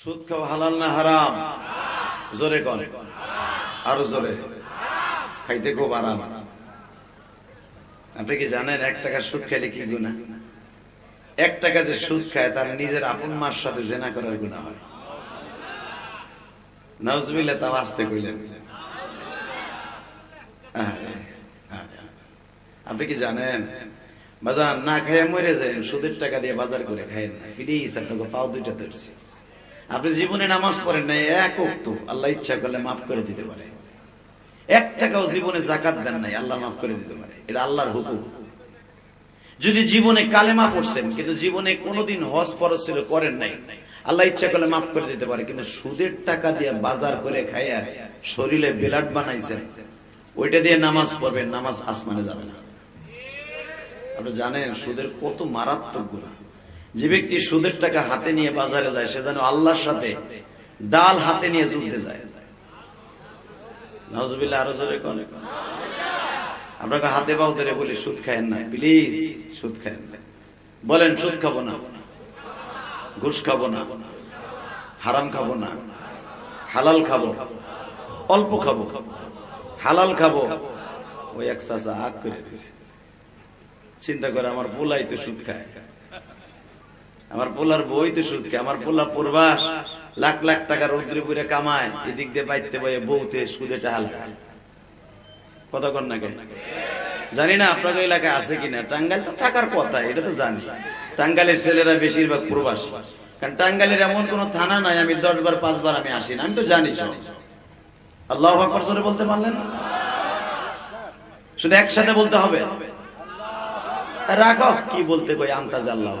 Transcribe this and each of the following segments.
সুদ খাওয়া হালাল না হারাম? জোরে কন। আরও জোরে। খাইতে খুব আরাম। আপনি কি জানেন এক টাকা সুদ খাইলে কি গুণা এক টাকা যে সুদ খায়, তার নিজের আপন মার সাথে জেনা করার গুণা হয়। নজমিলে তাও আসতে কইলেন। আপনি কি জানেন, বাজার না খাইয়া মরে যায়, সুদের টাকা দিয়ে বাজার করে খাইন না। প্লিজ, আপনাকে পাও দুইটা ধরছি। আপনি জীবনে নামাজ পড়েন না এক অক্ত আল্লাহ ইচ্ছা করলে মাফ করে দিতে পারে। এক টাকাও জীবনে জাকাত দেন নাই, আল্লাহ মাফ করে দিতে পারে। এটা আল্লাহর হুকুম। যদি জীবনে কালেমা পড়ছেন, কিন্তু জীবনে কোনোদিন হজ ফরজ ছিল, করেন নাই, আল্লাহ ইচ্ছা করলে মাফ করে দিতে পারে, কিন্তু সুদের টাকা দিয়ে বাজার করে খাইয়া শরীরে বেলাট বানাইছেন, ওইটা দিয়ে নামাজ পড়বেন, নামাজ আসমানে যাবে না। আপনি জানেন, সুদের কত মারাত্মক গুণা। যে ব্যক্তি সুদের টাকা হাতে নিয়ে বাজারে যায়, সে যেন আল্লাহর সাথে ডাল হাতে নিয়ে যুদ্ধে যায়। নজবিল্লা আরও জোরে কোন। আমরা হাতে পাও ধরে বলি, সুদ খায়েন না। প্লিজ, সুদ খায়েন না। বলেন, সুদ খাব না। ঘুষ খাব না। হারাম খাব না। হালাল খাব। অল্প খাব। হালাল খাব। ওই এক চাচা আগ করে চিন্তা করে, আমার পোলাই তো সুদ খায়। আমার পোলার বই তো সুদ খায় আমার পোলা পূর্বাস, লাখ লাখ টাকা রৌদ্রে পুরে কামায়, এদিক দিয়ে বাইতে বয়ে বউতে সুদে টাহাল খায় কতক্ষণ না কেন জানি না আপনাদের এলাকায় আছে কিনা, টাঙ্গাইল তো থাকার কথা, এটা তো জানি। টাঙ্গাইলের ছেলেরা বেশিরভাগ প্রবাস। কারণ টাঙ্গালের এমন কোন থানা নাই, আমি দশ বার পাঁচবার আমি আসি না, আমি তো জানি আল্লাহ আকবর বলতে পারলেন? শুধু একসাথে বলতে হবে? রাখো, কি বলতে কই, আন্তাজ আল্লাহ।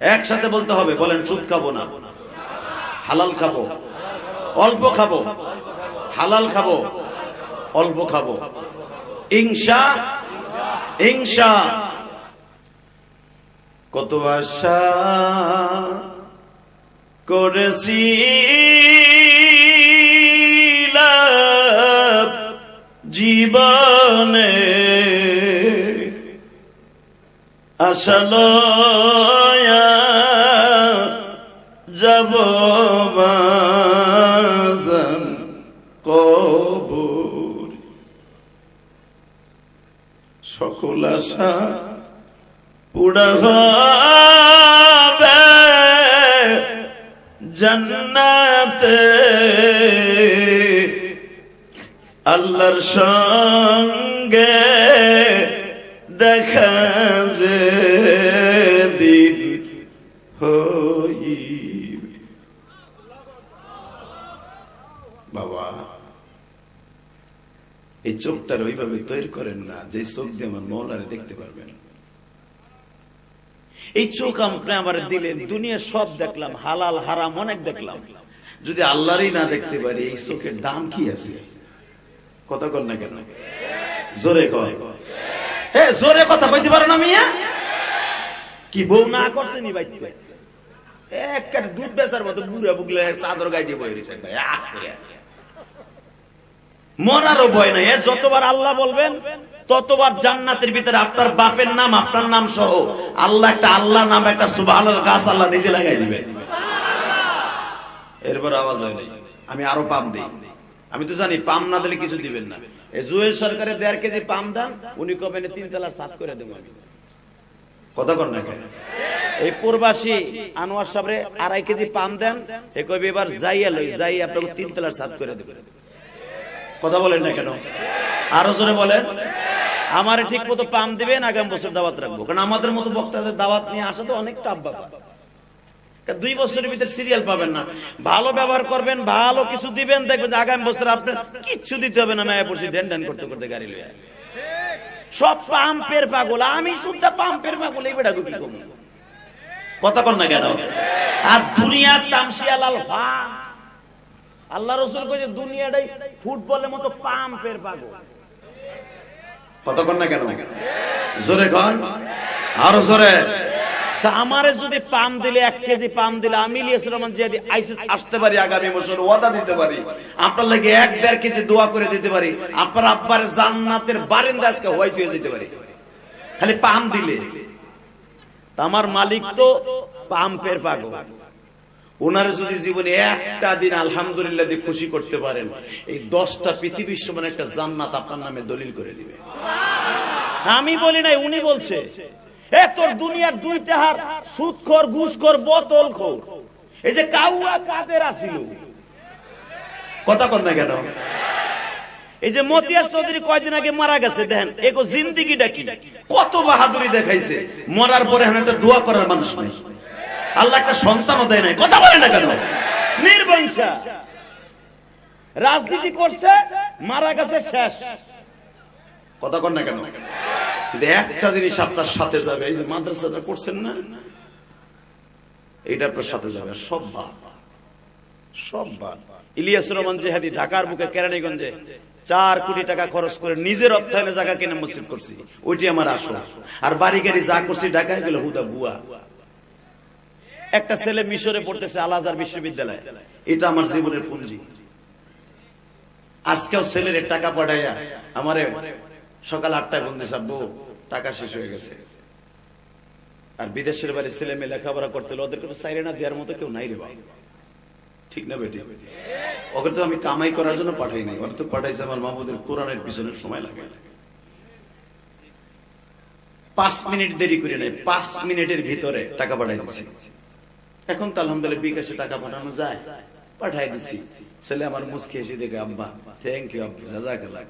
একসাথে বলতে হবে, বলেন, সুদ খাব না, হালাল খাব, অল্প খাব, হালাল খাব, অল্প খাব। ইংসা ইংসা কত আশা করেছি জীবনে। আশালয়া বাজান কবর সকল আশা পুরা হবে জান্নাতে আল্লাহর সঙ্গে দেখা যে দিন হইবে বাবা এই চোখটার ওইভাবে তৈরি করেন না। যে চোখ দিয়ে আমার মৌলারে দেখতে পারবেন এই চোখ আপনি আমার দিলেন দুনিয়া সব দেখলাম, হালাল, হারাম অনেক দেখলাম। যদি আল্লাহরই না দেখতে পারি, এই চোখের দাম কি আছে? কথা কর না কেন? জোরে কর এ জোরে কথা কইতে পারো না মিয়া? কি বউ না করছে নি বাইতে? একের দুধ বেচার মতো বুড়া বুগলে চাদর গাই দিয়ে বই ভাই আহ। মরারও ভয় নাই। যতবার আল্লাহ বলবেন, ততবার জান্নাতের ভিতরে আপনার বাপের নাম, আপনার নাম সহ আল্লাহ একটা আল্লাহ নাম, একটা সুবহানাল গাছ আল্লাহ নিজে লাগাই দিবে। এরপর আওয়াজ হয় নাই। আমি আরও পাম দিই। আমি তো জানি পাম না দিলে কিছু দিবেন না। জুয়েল সরকারের দেড় কেজি পাম দেন, উনি কবেন তিন তলার সাত করে দেবো আমি। কথা কর না এই প্রবাসী আনোয়ার সাহেবরে আড়াই কেজি পাম দেন, এ কবে এবার যাইয়া লই যাই আপনাকে তিন তলার সাত করে দেবে। কথা বলেন না কেন? আরও জোরে বলেন। আমার ঠিক মতো পাম দিবেন আগামী বছর দাওয়াত রাখব। কারণ আমাদের মতো বক্তাদের দাওয়াত নিয়ে আসা তো অনেক বাবা দুই বছরের ভিতরে সিরিয়াল পাবেন না। ভালো ব্যবহার করবেন, ভালো কিছু দিবেন, দেখবেন যে আগামী বছর আপনার কিচ্ছু দিতে হবে না, মায়া পড়ছি ডেন ডেন করতে করতে গাড়ি লইয়া। সব পাম্পের পাগল, আমি শুদ্ধ পাম্পের পাগল, এই বেড়া কথা কর না কেন? আর দুনিয়ার তামসিয়ালাল ভা আল্লাহ রসুল কইছে দুনিয়াটাই ফুটবলের মতো পাম্পের পাগল। কতক্ষণ না কেন? জোরে কন। আরও জোরে। তা আমারে যদি পাম দিলে এক কেজি পাম দিলে আমি ইলিয়াস রহমান যদি আসতে পারি আগামী বছর ওয়াদা দিতে পারি। আপনার লাগে এক দেড় কেজি দোয়া করে দিতে পারি। আপনার আব্বার জান্নাতের বারিন্দা আজকে হোয়াইট হয়ে যেতে পারি। খালি পাম দিলে। আমার মালিক তো পাম্পের পাগল। ওনারা যদি জীবনে একটা দিন আলহামদুলিল্লাহ দিয়ে খুশি করতে পারেন, এই দশটা পৃথিবীর সমান একটা জান্নাত আপনার নামে দলিল করে দিবে। আমি বলি নাই, উনি বলছে, এ তোর দুনিয়ার দুই টাহার বোতল এই যে কাউয়া কাদের আসিল? কথা কন না কেন? এই যে মতিয়ার চৌধুরী কয়দিন আগে মারা গেছে, দেখেন, এগো জিন্দিগিটা কি? কত বাহাদুরি দেখাইছে, মরার পরে একটা দোয়া করার মানুষ নাই। আল্লাহ একটা সন্তানও দেয় নাই। কথা বলে না কেন? নির্বংশা। রাজনীতি করছে মারা গেছে শেষ। কথা কন না কেন? কিন্তু একটা জিনিস আপনার সাথে যাবে এই যে মাদ্রাসাটা করছেন না? এইটা আপনার সাথে যাবে সব বাদ। সব বাদ। ইলিয়াস রহমান জেহাদি ঢাকার বুকে কেরানীগঞ্জে চার কোটি টাকা খরচ করে নিজের অর্থায়নে জায়গা কিনে মসজিদ করছি। ওইটি আমার আসল। আর বাড়ি গাড়ি যা করছি ঢাকায় গেল হুদা বুয়া। একটা ছেলে মিশরে পড়তেছে আল আজহার বিশ্ববিদ্যালয়ে। এটা আমার জীবনের পুঞ্জি আজকেও ছেলের টাকা পাঠাইয়া আমারে সকাল আটটায় বন্ধু সাব্বু টাকা শেষ হয়ে গেছে। আর বিদেশের বাড়ি ছেলে মেয়ে লেখাপড়া করতে হলে ওদেরকে তো চাইরে না দেওয়ার মতো কেউ নাই রে ভাই ঠিক না বেটি? ওকে তো আমি কামাই করার জন্য পাঠাই নাই। ওকে তো পাঠাইছে আমার মাহমুদের কোরআনের পিছনে সময় লাগে। পাঁচ মিনিট দেরি করে নাই, পাঁচ মিনিটের ভিতরে টাকা পাঠাই দিচ্ছি এখন তো আলহামদুলিল্লাহ বিকাশে টাকা পাঠানো যায়। পাঠাই দিছি। ছেলে আমার মুসকে এসে দেখে, আব্বা থ্যাংক ইউ আব্বা, জাজাকাল্লাহ।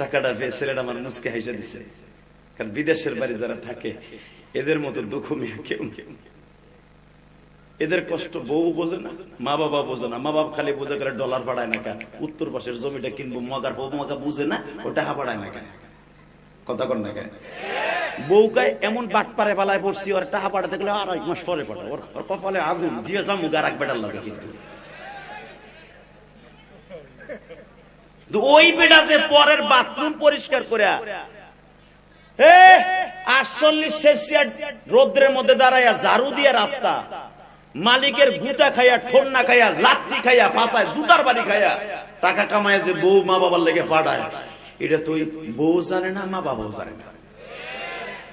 টাকাটা পেয়ে ছেলেটা আমার হেসে দিছে। কারণ বিদেশের বাড়ি যারা থাকে, এদের মতো দুঃখ মেয়ে কেউ কেউ এদের কষ্ট বউ বোঝে না, মা বাবা বোঝে না। মা বাবা খালি বোঝে করে ডলার পাড়ায় না কেন? উত্তর পাশের জমিটা কিনবো মগার বউ মগা বুঝে না, ওটা হা পাড়ায় না কেন? কথা কর না কেন? বউকায় এমন বাট পারে পালায় পড়ছি, ওর পাঠাতে গেলে আর এক মাস পরে ওর ওর কপালে আগুন, দিয়ে লাগে কিন্তু। ওই পরের বাথরুম পরিষ্কার করে আটচল্লিশ সেলসিয়াস রোদ্রের মধ্যে দাঁড়াইয়া ঝাড়ু দিয়ে রাস্তা, মালিকের গুটা খাইয়া, ঠোন্না খাইয়া, লাত্তি খাইয়া, ফাঁসায়, জুতার বাড়ি খাইয়া, টাকা কামায় যে বউ মা বাবার লেগে পাঠায়, এটা তুই বউ জানে না, মা বাবাও জানে না।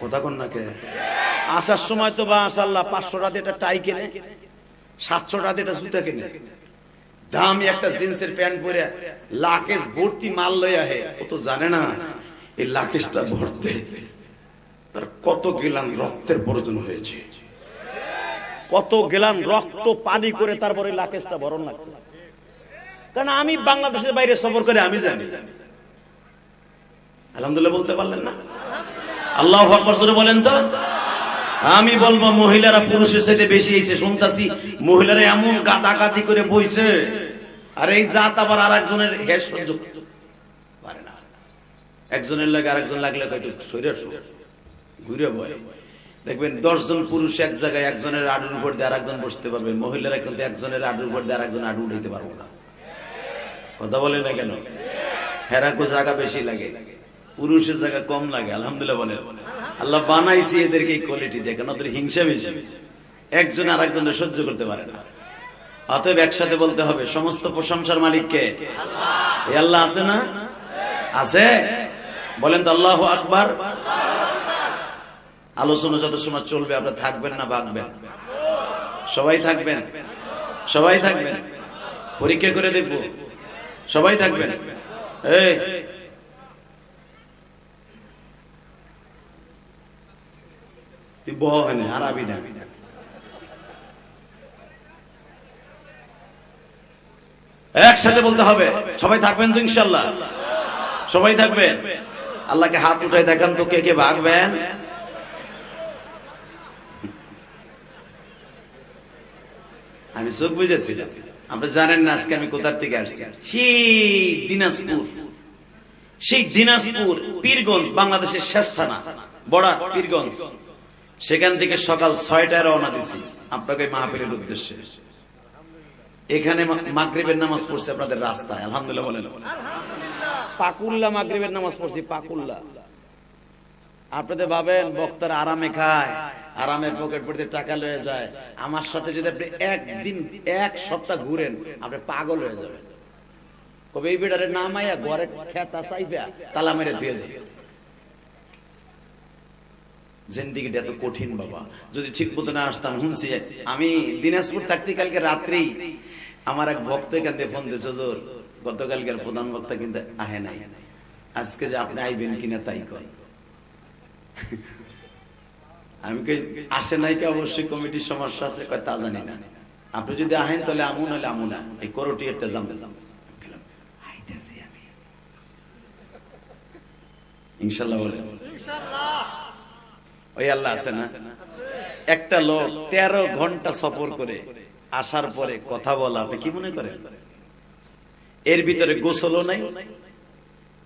কথা কন না আসার সময় তো বা আসাল্লাহ পাঁচশো টাকা একটা টাই কেনে সাতশো টাকা একটা জুতা কিনে। দামি একটা জিন্সের প্যান্ট পরে লাকেশ ভর্তি মাল লইয়া হে ও তো জানে না, এই লাকেশটা ভরতে তার কত গিলান রক্তের প্রয়োজন হয়েছে। কত গেলাম রক্ত, পানি করে তারপরে লাকেশটা ভরণ লাগছে। কারণ আমি বাংলাদেশের বাইরে সফর করে আমি জানি। আলহামদুলিল্লাহ বলতে পারলেন না? আল্লাহ আকবর বলেন তো। আমি বলব, মহিলারা পুরুষের সাথে বেশি হয়েছে, শুনতাছি। মহিলারা এমন গাদাগাদি করে বইছে। আর এই জাত আবার আর একজনের হেস সহ্য পারে না একজনের লাগে আরেকজন লাগলে একটু শরীর ঘুরে বয়। দেখবেন, দশজন পুরুষ এক জায়গায় একজনের আডুর উপর দিয়ে আরেকজন বসতে পারবে। মহিলারা কিন্তু একজনের আডুর উপর দিয়ে আরেকজন আডু উঠাইতে পারব না। কথা বলে না কেন? হেরাকো জায়গা বেশি লাগে। পুরুষের জায়গা কম লাগে, আলহামদুলিল্লাহ বলে। আল্লাহ বানাইছি এদেরকে এই কোয়ালিটি দেখেন ওদের হিংসা বেশি। একজন আর একজনের সহ্য করতে পারে না। অতএব একসাথে বলতে হবে, সমস্ত প্রশংসার মালিককে এই আল্লাহ আছে না? আছে? বলেন তো, আল্লাহ আকবার। আলোচনা যত সময় চলবে, আপনারা থাকবেন না ভাগবেন সবাই থাকবেন। সবাই থাকবেন। পরীক্ষা করে দেখব। সবাই থাকবেন। এই তুই হারাবি না একসাথে বলতে হবে, সবাই থাকবেন তো ইনশাল্লাহ সবাই থাকবেন? আল্লাহকে হাত দেখান তো কে কে ভাগবেন। আমি চোখ বুঝেছি আপনি জানেন না আজকে আমি কোথার থেকে আসছি? সেই দিনাজপুর। সেই দিনাজপুর, পীরগঞ্জ, বাংলাদেশের শেষ থানা বড়া পীরগঞ্জ। সেখান থেকে সকাল ছয়টায় রওনা দিছি। আপনাকে মাহফিলের উদ্দেশ্যে। এখানে মাগরিবের নামাজ পড়ছে আপনাদের রাস্তায়, আলহামদুলিল্লাহ বলেন। পাকুল্লা মাগরিবের নামাজ পড়ছি, পাকুল্লা। আপনাদের ভাবেন, বক্তার আরামে খায়, আরামে পকেট পড়তে টাকা লয়ে যায়। আমার সাথে যদি আপনি একদিন, এক সপ্তাহ ঘুরেন, আপনি পাগল হয়ে যাবেন। কবে এই বেটারে নামাইয়া ঘরে খেতা চাইফা, তালা মেরে ধুয়ে দেয় জিন্দিগিটা এত কঠিন বাবা। যদি ঠিক মতো না আসতাম শুনছি আমি দিনাজপুর থাকতে কালকে রাত্রেই আমার এক ভক্ত এখান থেকে ফোন দিয়েছে জোর গতকালকের প্রধান বক্তা কিন্তু আহে নাই। আজকে যে আপনি আইবেন কিনা তাই কর। আমি কই আসে নাই কি অবশ্যই? কমিটির সমস্যা আছে? কয় তা জানি না। আপনি যদি আহেন তাহলে আমু নাহলে আমু না। এই করোটি একটা জামতে জাম গেলাম, আইতাছি আমি। ইনশাল্লাহ। ওই আল্লাহ আছে না? একটা লোক তেরো ঘণ্টা সফর করে আসার পরে কথা বলা, আপনি কি মনে করেন? এর ভিতরে গোসলও নাই,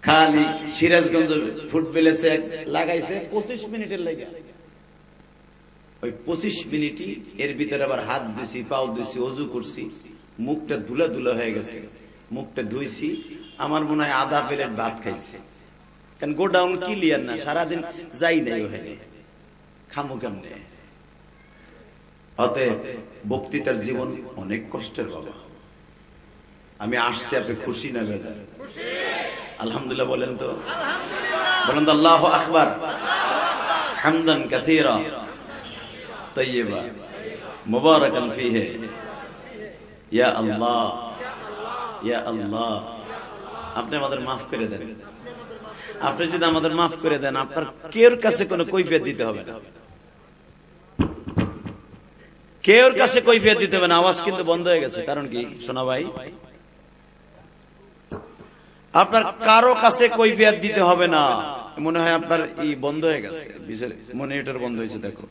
খালি সিরাজগঞ্জ ফুট পেলেছে লাগাইছে পঁচিশ মিনিটের লাগে। ওই পঁচিশ মিনিটই এর ভিতরে আবার হাত দিছি পাও দিছি অজু করছি, মুখটা ধুলা ধুলা হয়ে গেছে। মুখটা ধুইছি, আমার মনে হয় আধা প্লেট ভাত খাইছে। কারণ গোডাউন ক্লিয়ার না, সারাদিন যাই নাই ওখানে। খামো কেমনে? অতএব বক্তৃতার জীবন অনেক কষ্টের বাবা। আমি আসছি, আপনি খুশি না বেজার? আলহামদুলিল্লাহ বলেন তো। বলেন তো, আল্লাহ আকবার। হামদান কাথীরা। তৈয়বা। মুবারাকান ফিহে। ইয়া আল্লাহ। ইয়া আল্লাহ। আপনি আমাদের মাফ করে দেন। আপনি যদি আমাদের মাফ করে দেন, আপনার কেউর কাছে কোনো কৈফিয়ত দিতে হবে না? কেউর কাছে কৈফিয়ত দিতে হবে? না, আওয়াজ কিন্তু বন্ধ হয়ে গেছে। কারণ কি? শোনা ভাই। আপনার কারও কাছে কৈফিয়ত দিতে হবে না। মনে হয় আপনার এই বন্ধ হয়ে গেছে। মনিটর বন্ধ হয়েছে, দেখো।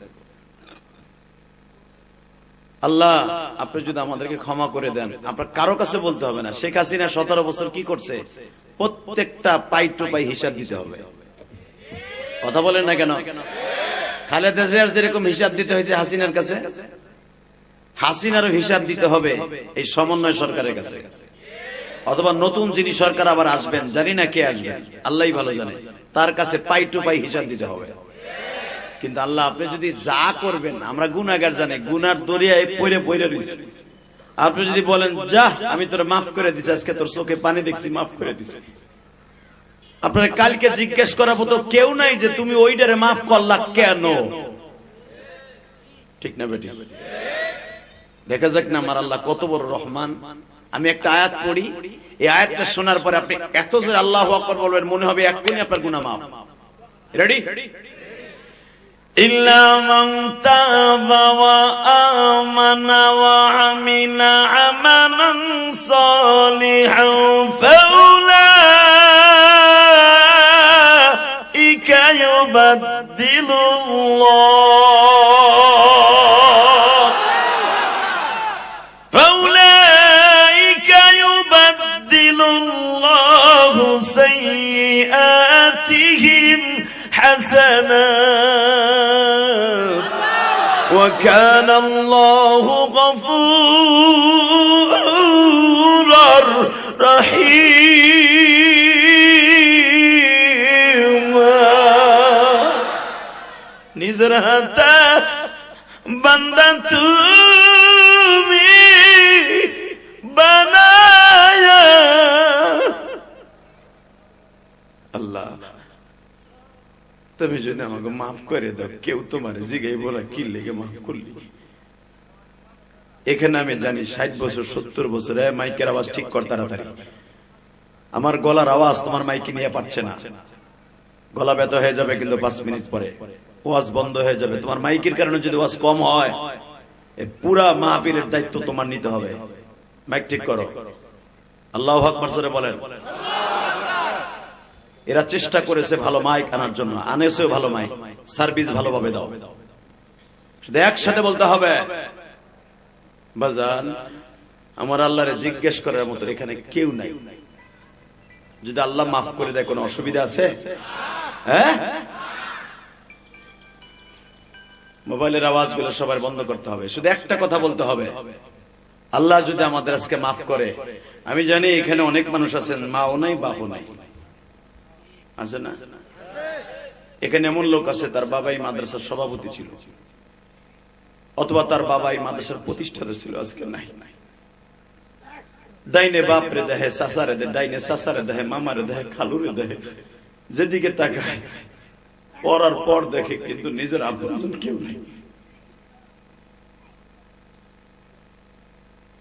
আল্লাহ, আপনি যদি আমাদেরকে ক্ষমা করে দেন, আপনার কারও কাছে বলতে হবে না। শেখ হাসিনা সতেরো বছর কি করছে? প্রত্যেকটা পাই টু পাই হিসাব দিতে হবে। কথা বলেন না কেন? খালেদা জিয়ার যেরকম হিসাব দিতে হয়েছে হাসিনার কাছে হাসিনারও হিসাব দিতে হবে এই সমন্বয় সরকারের কাছে। অথবা নতুন যিনি সরকার আবার আসবেন, জানি না কে আসবেন আল্লাহ ভালো জানে। তার কাছে পাই টু পাই হিসাব দিতে হবে। কিন্তু আল্লাহ, আপনি যদি যা করবেন, আমরা গুনাগার জানি গুনার দরিয়ায় পড়ে পড়ে রয়েছি আপনি যদি বলেন, যা, আমি তোর মাফ করে দিছি, আজকে তোর চোখে পানি দেখছি, মাফ করে দিছি। আপনার কালকে জিজ্ঞেস করার মতো কেউ নাই যে, তুমি ওইটারে মাফ করলা কেন? ঠিক না বেটি? দেখা যাক না আমার আল্লাহ কত বড় রহমান আমি একটা আয়াত পড়ি এই আয়াতটা শোনার পরে আপনি এত যে আল্লাহ আকবর বলবেন মনে হবে এক্ষুনি আপনার গুনা মাফ রেডি إلا من تاب وآمن وعمل عملا صالحا فأولئك يبدل الله حسنات وكان الله غفورا رحيما نزرها بندتو তুমি যদি আমাকে মাফ করে দাও, কেউ তোমার জিগাই বলা কি লেগে মাফ করলি। এখানে আমি জানি ষাট বছর, সত্তর বছর মাইকের আওয়াজ ঠিক কর তাড়াতাড়ি। আমার গলার আওয়াজ তোমার মাইকে নিয়ে পাচ্ছে না। গলা ব্যথা হয়ে যাবে কিন্তু পাঁচ মিনিট পরে। ওয়াজ বন্ধ হয়ে যাবে। তোমার মাইকের কারণে যদি ওয়াজ কম হয় পুরা মাহফিলের দায়িত্ব তোমার নিতে হবে। মাইক ঠিক করো। আল্লাহ আকবর বলেন। এরা চেষ্টা করেছে ভালো মাইক আনার জন্য। আনেছেও ভালো মাইক। সার্ভিস ভালোভাবে দাও। শুধু একসাথে বলতে হবে। বাজান, আমার আল্লাহরে জিজ্ঞেস করার মতো এখানে কেউ নাই। যদি আল্লাহ মাফ করে দেয়, কোনো অসুবিধা আছে? হ্যাঁ? মোবাইলের আওয়াজগুলো সবার বন্ধ করতে হবে। শুধু একটা কথা বলতে হবে। আল্লাহ যদি আমাদের আজকে মাফ করে, আমি জানি এখানে অনেক মানুষ আছেন, মাও নাই, বাপও নাই। আছে না? এখানে এমন লোক আছে, তার বাবাই মাদ্রাসার সভাপতি ছিল। অথবা তার বাবাই মাদ্রাসার প্রতিষ্ঠাতা ছিল, আজকে নাই। ডাইনে বাপরে দেহে সাসারে ডাইনে সাসারে দেহে, মামারে দেহে, খালুরে দেহে, যেদিকে তাকায়, পড়ার পর দেখে কিন্তু নিজের আপন কেউ নাই।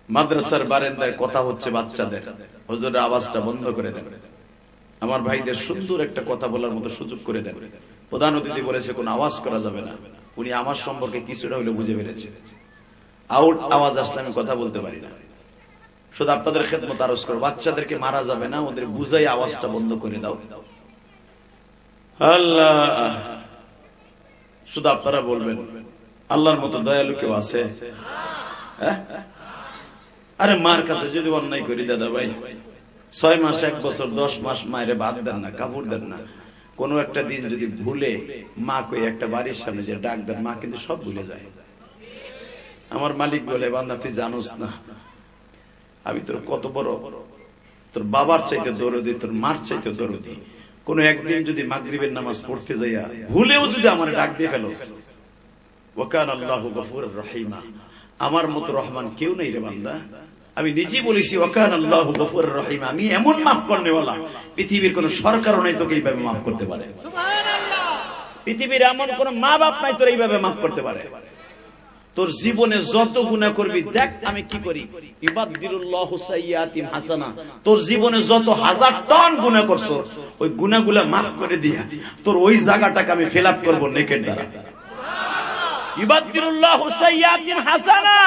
মাদ্রাসার বারেন্দায় কথা হচ্ছে বাচ্চাদের। হুজুরের আওয়াজটা বন্ধ করে দেন। আমার ভাইদের সুন্দর একটা কথা বলার মতো সুযোগ করে দেন। প্রধান অতিথি বলেছে, কোন আওয়াজ করা যাবে না। উনি আমার সম্পর্কে কিছুটা হলে বুঝে পেরেছে আউট, আওয়াজ আসলে আমি কথা বলতে পারি না। শুধু আপনাদের খেদমত আরজ করো। বাচ্চাদেরকে মারা যাবে না, ওদের বুঝাই আওয়াজটা বন্ধ করে দাও। আল্লাহ, শুধু আপনারা বলবেন, আল্লাহর মতো দয়ালু কেউ আছে? হ্যাঁ? আরে মার কাছে যদি অন্যায় করি, দাদা ভাই। ছয় মাস, এক বছর, দশ মাস মায়ের ভাত দেন না, কাপড় দেন না। কোনো একটা দিন যদি ভুলে মা কই একটা বাড়ির সামনে যে ডাক দেন, মা কিন্তু সব ভুলে যায়। আমার মালিক বলে, বান্দা, তুই জানোস না, আমি তোর কত বড়, তোর বাবার চাইতে দরদি, তোর মার চাইতে দরদি। কোন একদিন যদি মাগরিবের নামাজ পড়তে যাইয়া ভুলেও যদি আমার ডাক দিয়ে ফেলোস। ওকান আল্লাহ গফুর রহিমা। আমার মতো রহমান কেউ নেই রে বান্দা। আমি নিজেই বলেছি ওকান আল্লাহ গফুর রহিমা। আমি এমন মাফ করনেওয়ালা পৃথিবীর কোন সরকারও নাই তোকে এইভাবে মাফ করতে পারে। পৃথিবীর এমন কোন মা বাপ নাই তোর এইভাবে মাফ করতে পারে। তোর জীবনে যত গুণা করবি দেখ আমি কি করি। হাসানা। তোর জীবনে যত হাজার টন গুনাহ করছ ওই গুনাহগুলা মাফ করে দিয়া তোর ওই জায়গাটাকে আমি ফিল আপ করব নেকের দ্বারা। ইবাদদিরুল্লাহ সাইয়াতিম হাসানা।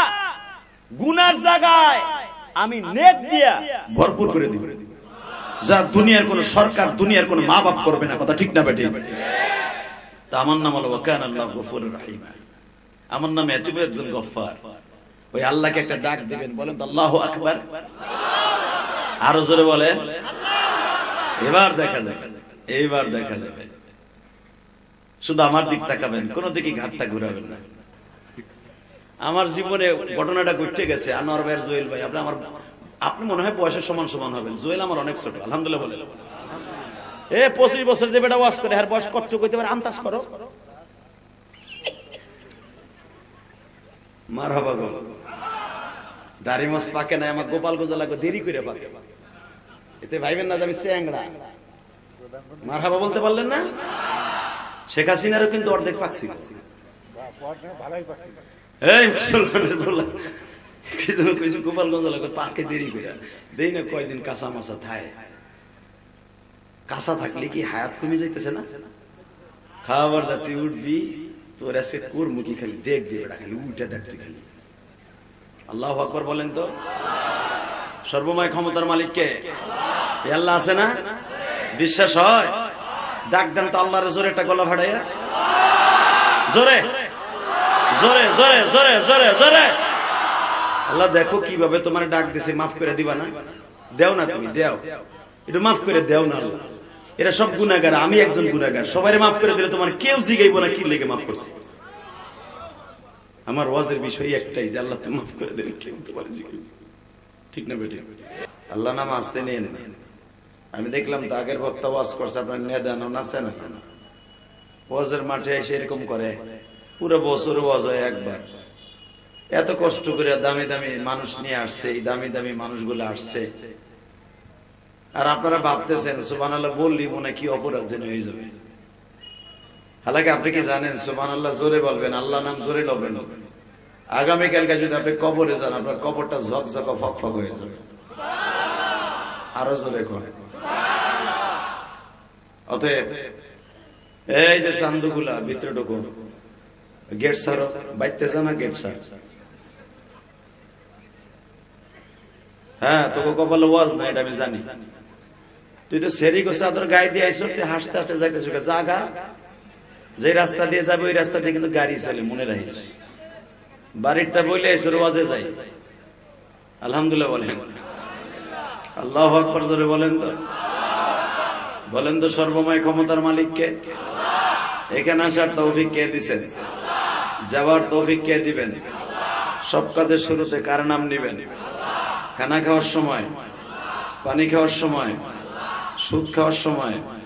গুনার জায়গায় আমি নেক দিয়া ভরপুর করে দিব। যা দুনিয়ার কোন সরকার, দুনিয়ার কোন মা বাপ করবে না, কথা ঠিক না বেটে তা আমার নাম হলো ওয়াকান আল্লাহ গফুর রহিম। আমার নাম এত একজন গফার ওই আল্লাহকে একটা ডাক দিবেন, বলেন, আল্লাহ আকবার। আরও জোরে বলেন, এবার দেখা যাবে এইবার দেখা যাবে। শুধু আমার দিক তাকাবেন, কোন দিকে ঘাটটা ঘুরাবেন না। আমার জীবনে ঘটনাটা ঘটতে গেছে, আনোয়ার ভাইয়ের জোয়েল ভাই। আপনি আমার আপনি মনে হয় বয়সের সমান সমান হবেন। জোয়েল আমার অনেক ছোট, আলহামদুলিল্লাহ বলে এ, পঁচিশ বছর যে বেটা ওয়াশ করে আর বয়স কষ্ট করতে পারে? আন্দাজ করো। মার হবা গো দাড়ি মাছ পাকে না আমার গোপাল গোজা লাগবে, দেরি করে পাকে। এতে ভাইবেন না আমি চ্যাংড়া। মার হাবা বলতে পারলেন না? শেখ হাসিনারও কিন্তু অর্ধেক পাকছি এই মুসলমানের বলা। কি যেন কইছে, গোপাল গঞ্জ লাগে পাকে দেরি করে দেই না কয়দিন কাঁচা মাছা থায়। কাঁচা থাকলে কি হায়াত কমে যাইতেছে না? খাবার দা তুই উঠবি, তোর আজকে কোর মুখি খালি দেখবি ওটা খালি উঠে দেখ তুই খালি। আল্লাহ আকবর বলেন তো? সর্বময় ক্ষমতার মালিক কে? এ আল্লাহ আছে না? বিশ্বাস হয়? ডাক দেন তো আল্লাহর জোরে একটা গলা ভাড়াইয়া জোরে। জোরে জোরে জোরে জোরে জোরে। আল্লাহ, দেখো কীভাবে তোমার ডাক দিছে, মাফ করে দিবা না? দেও না তুমি, দেও। একটু মাফ করে দেও না আল্লাহ। এরা সব গুনাগার আমি একজন গুনাগার সবাই মাফ করে দিলে তোমার কেউ জিগাইবো না, কি লেগে মাফ করছে? আমার ওয়াজের বিষয় একটাই, যে আল্লাহ তুমি মাফ করে দিলে কেউ তোমার জিগাইবে ঠিক না বেটি? আল্লাহ নাম আসতে নেন আমি দেখলাম তো আগের বক্তা ওয়াজ করছে, আপনার নেদানো নাচে না। ওয়াজের মাঠে এসে এরকম করে। পুরো বছর ওয়াজ একবার। এত কষ্ট করে দামি দামি মানুষ নিয়ে আসছে, এই দামি দামি মানুষগুলো আসছে। আর আপনারা ভাবতেছেন সুবান আল্লাহ বললি মনে কি অপরাধ যেন হয়ে যাবে। হালাকি আপনি কি জানেন সুবান আল্লাহ জোরে বলবেন আল্লাহ নাম জোরে লবেন। আগামীকালকে যদি আপনি কবরে যান, আপনার কবরটা ঝকঝক ফক ফক হয়ে যাবে। আরও জোরে করে অতএব, এই যে চান্দুগুলা, ভিতরে ঢুকুন। গেট সার বাইতে জানা গেট হ্যাঁ তোকে কপালে ওয়াজ না এটা আমি জানি। তুই তো সেরি গায়ে দিয়ে আইসো তুই হাসতে হাসতে যাইতেছ জাগা যে রাস্তা দিয়ে যাবে, ওই রাস্তা দিয়ে কিন্তু গাড়ি চলে, মনে রাখিস। বাড়িরটা বইলে এসে ওয়াজে যাই আলহামদুলিল্লাহ বলেন। আল্লাহ আকবর জোরে বলেন তো। বলেন তো সর্বময় ক্ষমতার মালিককে। এখানে আসার তৌফিক কে দিছেন যাবার তৌফিক কে দিবেন? সব কাজের শুরুতে কার নাম নিবেন? খানা খাওয়ার সময়? পানি খাওয়ার সময়? সুদ খাওয়ার সময়?